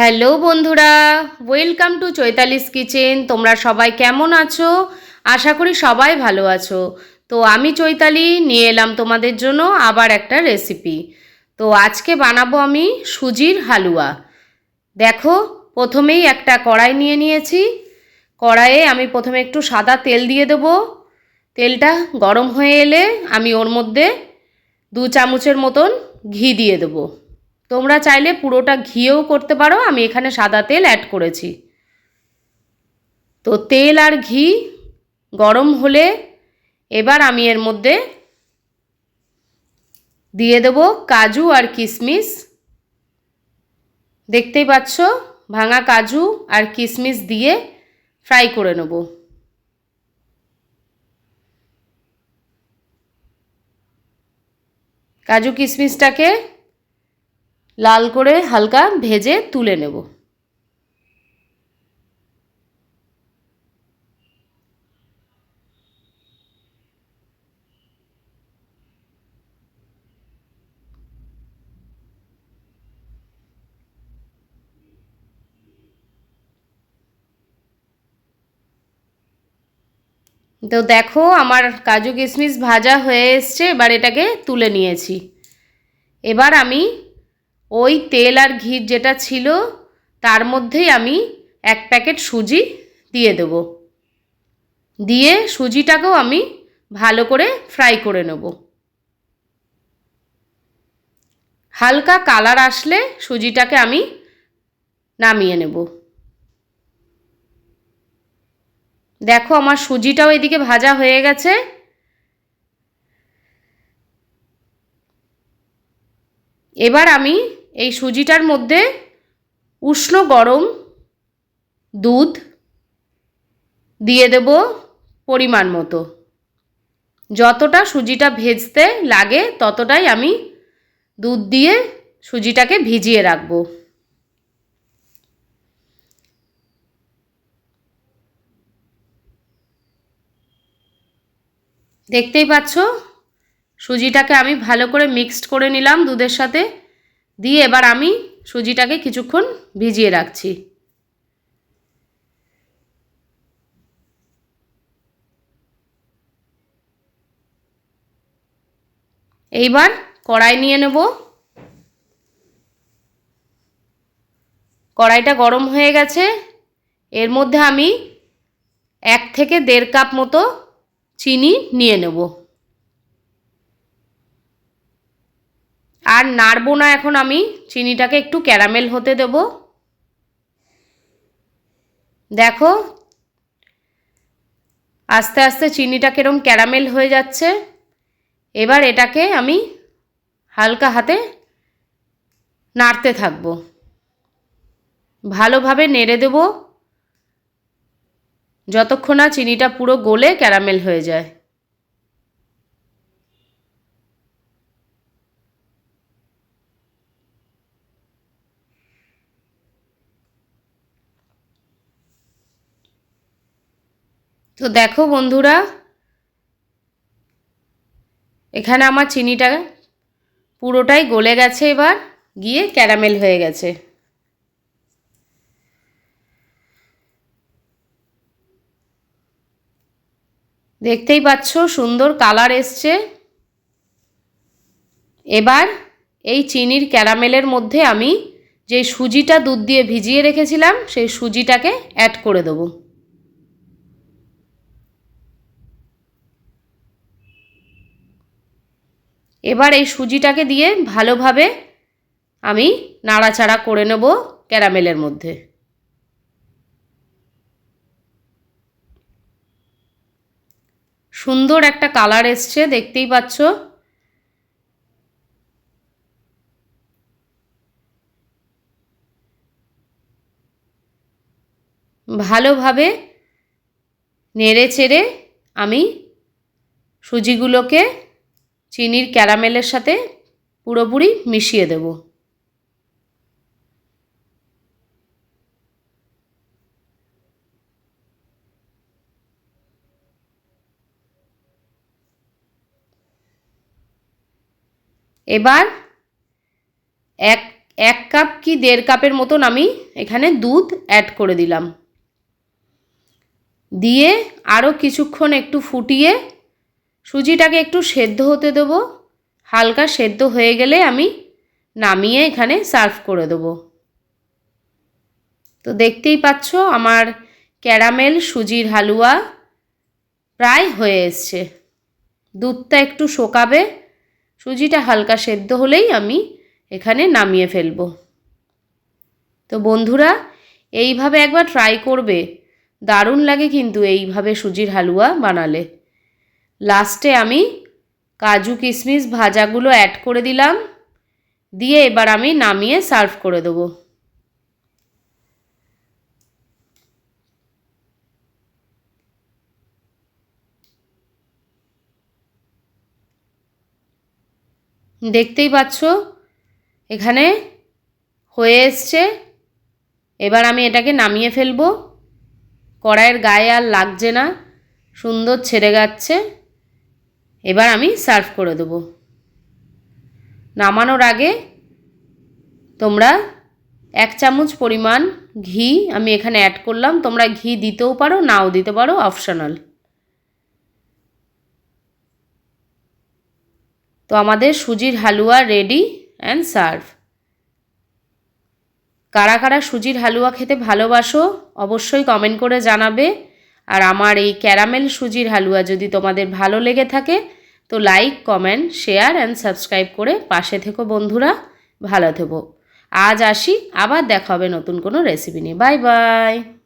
Hello বন্ধুরা, welcome to Chaitali's kitchen. তোমরা সবাই কেমন আছো? আশা করি সবাই ভালো আছো। তো আমি চৈতালি, নিয়ে এলাম তোমাদের জন্য আবার একটা রেসিপি তো আজকে বানাবো আমি সুজির হালুয়া। দেখো, প্রথমেই একটা কড়াই নিয়ে নিয়েছি। কড়াইয়ে আমি প্রথমে একটু সাদা তেল দিয়ে দেবো। তেলটা গরম হয়ে এলে আমি ওর মধ্যে দু চামচের মতন ঘি দিয়ে দেবো। তোমরা চাইলে পুরোটা ঘিয়েও করতে পারো, আমি এখানে সাদা তেল অ্যাড করেছি। তো তেল আর ঘি গরম হলে এবার আমি এর মধ্যে দিয়ে দেব কাজু আর কিশমিশ। দেখতেই পাচ্ছ, ভাঙা কাজু আর কিশমিশ দিয়ে ফ্রাই করে নেব। কাজু কিশমিশটাকে লাল করে হালকা ভেজে তুলে নেব। তো দেখো আমার কাজু কিশমিশ ভাজা হয়ে এসছে, এবার এটাকে তুলে নিয়েছি। এবার আমি ওই তেল আর ঘি যেটা ছিল, তার মধ্যেই আমি এক প্যাকেট সুজি দিয়ে দেব। দিয়ে সুজিটাকেও আমি ভালো করে ফ্রাই করে নেব। হালকা কালার আসলে সুজিটাকে আমি নামিয়ে নেব। দেখো আমার সুজিটাও এদিকে ভাজা হয়ে গেছে। এবার আমি এই সুজিটার মধ্যে উষ্ণ গরম দুধ দিয়ে দেব পরিমাণ মতো। যতটা সুজিটা ভেজতে লাগে ততটাই আমি দুধ দিয়ে সুজিটাকে ভিজিয়ে রাখব। দেখতেই পাচ্ছ? সুজিটাকে আমি ভালো করে মিক্সড করে নিলাম দুধের সাথে। দিয়ে এবার আমি সুজিটাকে কিছুক্ষণ ভিজিয়ে রাখছি। এইবার কড়াই নিয়ে নেব। কড়াইটা গরম হয়ে গেছে। এর মধ্যে আমি এক থেকে দেড় কাপ মতো চিনি নিয়ে নেব। আর নাড়বো না এখন আমি, চিনিটাকে একটু ক্যারামেল হতে দেব। দেখো, আস্তে আস্তে চিনিটা কিরম ক্যারামেল হয়ে যাচ্ছে। এবার এটাকে আমি হালকা হাতে নাড়তে থাকব। ভালোভাবে নেড়ে দেব, যতক্ষণ না চিনিটা পুরো গলে ক্যারামেল হয়ে যায়। তো দেখো বন্ধুরা, এখানে আমার চিনিটা পুরোটাই গলে গেছে এবার, গিয়ে ক্যারামেল হয়ে গেছে। দেখতেই পাচ্ছ সুন্দর কালার এসছে। এবার এই চিনির ক্যারামেলের মধ্যে আমি যে সুজিটা দুধ দিয়ে ভিজিয়ে রেখেছিলাম, সেই সুজিটাকে অ্যাড করে দেবো। এবার এই সুজিটাকে দিয়ে ভালোভাবে আমি নাড়াচাড়া করে নেব ক্যারামেলের মধ্যে। সুন্দর একটা কালার এসছে, দেখতেই পাচ্ছ। ভালোভাবে নেড়ে চেড়ে আমি সুজিগুলোকে চিনির ক্যারামেলের সাথে পুরোপুরি মিশিয়ে দেব। এবার এক এক কাপ কি দেড় কাপের মতন আমি এখানে দুধ অ্যাড করে দিলাম। দিয়ে আরও কিছুক্ষণ একটু ফুটিয়ে সুজিটাকে একটু সেদ্ধ হতে দেবো। হালকা সেদ্ধ হয়ে গেলে আমি নামিয়ে এখানে সার্ভ করে দেবো। তো দেখতেই পাচ্ছ আমার ক্যারামেল, সুজির হালুয়া প্রায় হয়ে এসছে। দুধটা একটু শোকাবে। সুজিটা হালকা সেদ্ধ হলেই আমি এখানে নামিয়ে ফেলব। তো বন্ধুরা, এইভাবে একবার ট্রাই করবে। দারুণ লাগে কিন্তু এইভাবে সুজির হালুয়া বানালে। লাস্টে আমি কাজু কিশমিশ ভাজাগুলো অ্যাড করে দিলাম। দিয়ে এবার আমি নামিয়ে সার্ভ করে দেবো। দেখতেই পাচ্ছ, এখানে হয়ে এসছে। এবার আমি এটাকে নামিয়ে ফেলব। কড়াইয়ের গায়ে আর লাগছে না, সুন্দর ছেড়ে যাচ্ছে। এবার আমি সার্ভ করে দেবো। নামানোর আগে তোমরা এক চামচ পরিমাণ ঘি আমি এখানে অ্যাড করলাম। তোমরা ঘি দিতেও পারো, নাও দিতে পারো অপশনাল তো আমাদের সুজির হালুয়া রেডি অ্যান্ড সার্ভ কারা কারা সুজির হালুয়া খেতে ভালোবাসো, অবশ্যই কমেন্ট করে জানাবে। আর আমার এই ক্যারামেল সুজির হালুয়া যদি তোমাদের ভালো লেগে থাকে, তো like, comment, share and subscribe করে পাশে থেকো বন্ধুরা। ভালো থেকো। আজ আসি, আবার দেখা হবে নতুন কোনো রেসিপি নিয়ে। Bye bye.